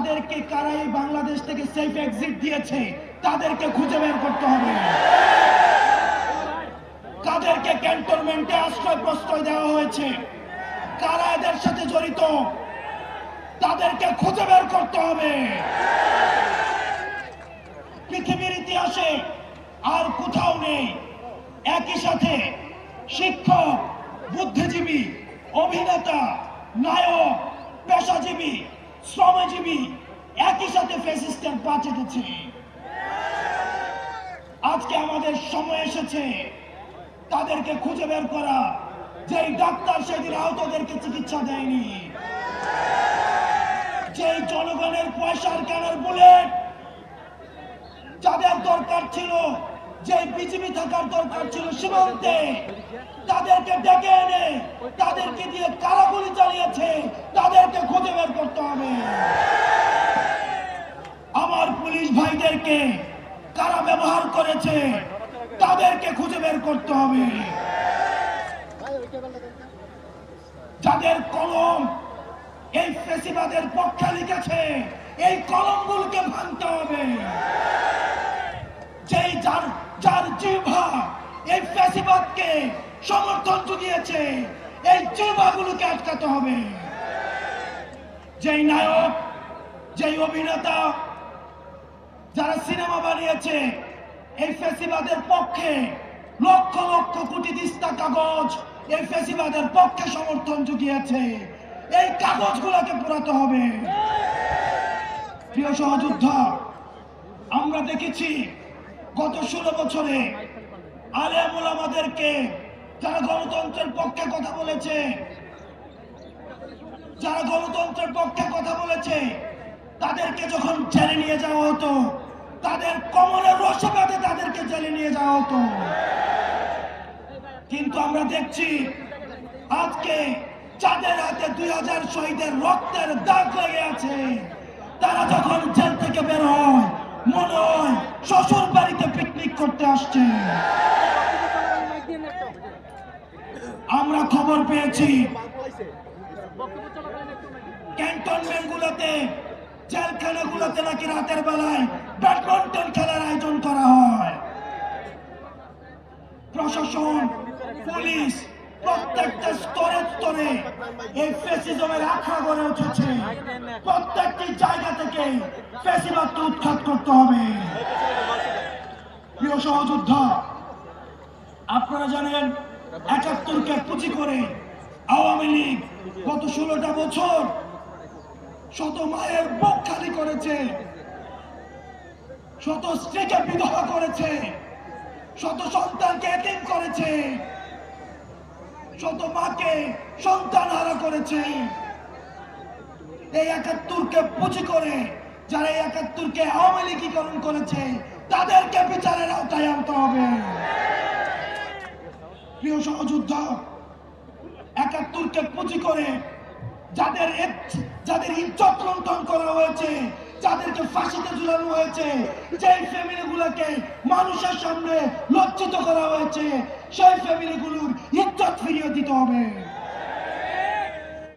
তাদেরকে কারাই বাংলাদেশ থেকে safe exit দিয়েছে, তাদেরকে খুঁজে বের করতে হবে। কাদেরকে ক্যান্টনমেন্টে আশ্রয় প্রশ্রয় দেওয়া হয়েছে। কারা এদের সাথে জড়িত, তাদেরকে খুঁজে বের করতে হবে। পৃথিবীর ইতিহাসে আর কোথাও নেই। একই সাথে শিক্ষক, বুদ্ধিজীবী, অভিনেতা, নায়ক, পেশাজীবী শ্রমজীবী একই সাথে ফেসিস্টের পা চেটেছে আজকে আমাদের সময় এসেছে। তাদেরকে খুঁজে বের করা। যেই ডাক্তার সেদিন আহতদেরকে চিকিৎসা দেয়নি। যেই জনগণের পয়সার কেনার বুলেট যাদের দরকার ছিল যে বিজিবি থাকার দরকার ছিল সীমান্তে, তাদেরকে ডেকে এনে, তাদেরকে দিয়ে কারাগুলি চালিয়েছে তাদেরকে খুঁজে বের করতে হবে আমার পুলিশ কারা ব্যবহার করেছে, তাদেরকে খুঁজে বের করতে হবে। যাদের কলম এই ফেসিবাদের পক্ষে লিখেছে, এই কলমগুলোকে ভাঙতে হবে। যেই যার যার জিহ্বা এই ফ্যাসিবাদকে সমর্থন জুগিয়েছে এই জিহ্বাগুলোকে আটকাতে হবে। যেই নায়ক, যেই অভিনেতা যারা সিনেমা বানিয়েছে, এই ফেসিবাদের পক্ষে লক্ষ লক্ষ কোটি দিস্তা কাগজ এই ফেসিবাদের পক্ষে সমর্থন জুগিয়েছে। এই কাগজগুলোকে পোড়াতে হবে। প্রিয় সহযোদ্ধা, আমরা দেখেছি গত ষোলো বছরে আলেমুল আমাদেরকে যারা গণতন্ত্রের পক্ষে কথা বলেছে, যারা গণতন্ত্রের পক্ষে কথা বলেছে তাদেরকে যখন জেলে নিয়ে যাওয়া হতো, তাদের কমলের রসে তাদেরকে জেলে নিয়ে যাওয়া হতো। কিন্তু আমরা দেখছি, আজকে যাদের হাতে দুই হাজার শহীদের রক্তের দাগ লেগে আছে। তারা যখন জেল থেকে বের হয়, মনে হয় শ্বশুর বাড়িতে পিকনিক করতে আসছে। আমরা খবর পেয়েছি ক্যান্টনমেন্ট গুলোতে জেলখানা গুলোতে নাকি রাতের বেলায় ব্যাডমিন্টন খেলার আয়োজন করা হয়। প্রশাসন, পুলিশ প্রত্যেকটা স্তরে স্তরে এই ফেসিজমের আখড়া গড়ে উঠেছে। প্রত্যেকটি জায়গা থেকে ফেসিবাদকে উৎখাত করতে হবে। প্রিয় সহযোদ্ধা, আপনারা জানেন একাত্তরকে পুঁজি করে আওয়ামী লীগ গত ষোলোটা বছর শত মায়ের বুক খালি করেছে। শত স্ত্রীকে বিধবা করেছে। শত সন্তানকে এতিম করেছে। শত মাকে সন্তান হারা করেছে। এই একাত্তরকে পুঁজি করে যারা এই একাত্তরকে আওয়ামী লীগীকরণ করেছে, তাদেরকে বিচারের আওতায় আনতে হবে। প্রিয় সহযোদ্ধা, একাত্তরকে পুঁজি করে যাদের ইজ্জত লুণ্ঠন করা হয়েছে? যাদেরকে ফাঁসিতে ঝুলানো হয়েছে, যেই ফ্যামিলি গুলোকে মানুষের সামনে লজ্জিত করা হয়েছে, সেই ফ্যামিলিগুলোর ইজ্জত ফিরিয়ে দিতে হবে।